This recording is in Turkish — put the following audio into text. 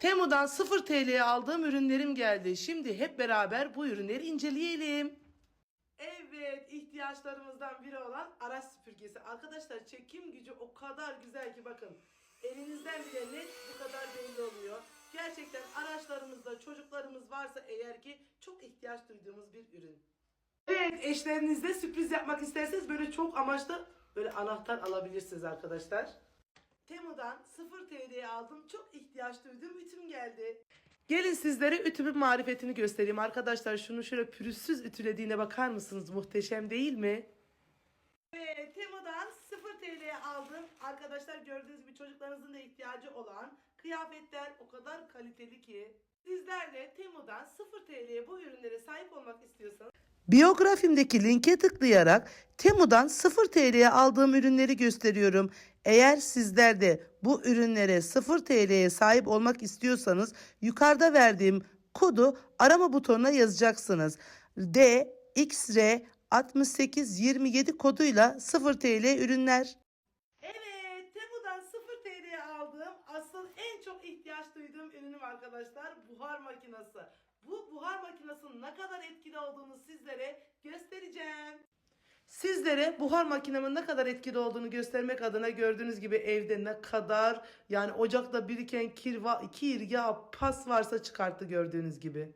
Temu'dan 0 TL'ye aldığım ürünlerim geldi. Şimdi hep beraber bu ürünleri inceleyelim. Evet, ihtiyaçlarımızdan biri olan araç süpürgesi. Arkadaşlar çekim gücü o kadar güzel ki bakın. Elinizden bile net bu kadar belli oluyor. Gerçekten araçlarımızda çocuklarımız varsa eğer ki çok ihtiyaç duyduğumuz bir ürün. Evet, eşlerinizle sürpriz yapmak isterseniz böyle çok amaçlı böyle anahtar alabilirsiniz arkadaşlar. Temu'dan 0 TL'ye aldım. Çok ihtiyaç duyduğum ütüm geldi. Gelin sizlere ütümün marifetini göstereyim arkadaşlar. Şunu şöyle pürüzsüz ütülediğine bakar mısınız? Muhteşem değil mi? Evet, Temu'dan 0 TL'ye aldım. Arkadaşlar gördüğünüz gibi çocuklarınızın da ihtiyacı olan kıyafetler o kadar kaliteli ki. Sizler de Temu'dan 0 TL'ye bu istiyorsanız Biyografimdeki linke tıklayarak Temu'dan 0 TL'ye aldığım ürünleri gösteriyorum. Eğer sizler de bu ürünlere 0 TL'ye sahip olmak istiyorsanız yukarıda verdiğim kodu arama butonuna yazacaksınız. D XR 6827 koduyla 0 TL ürünler. Evet, Temu'dan 0 TL'ye aldığım asıl en çok ihtiyaç duyduğum ürünüm arkadaşlar buhar makinesi. Bu buhar makinesinin ne kadar etkili olduğunu sizlere göstereceğim. Sizlere buhar makinemin ne kadar etkili olduğunu göstermek adına gördüğünüz gibi evde ne kadar yani ocakta biriken kir, kir yağ, pas varsa çıkarttı gördüğünüz gibi.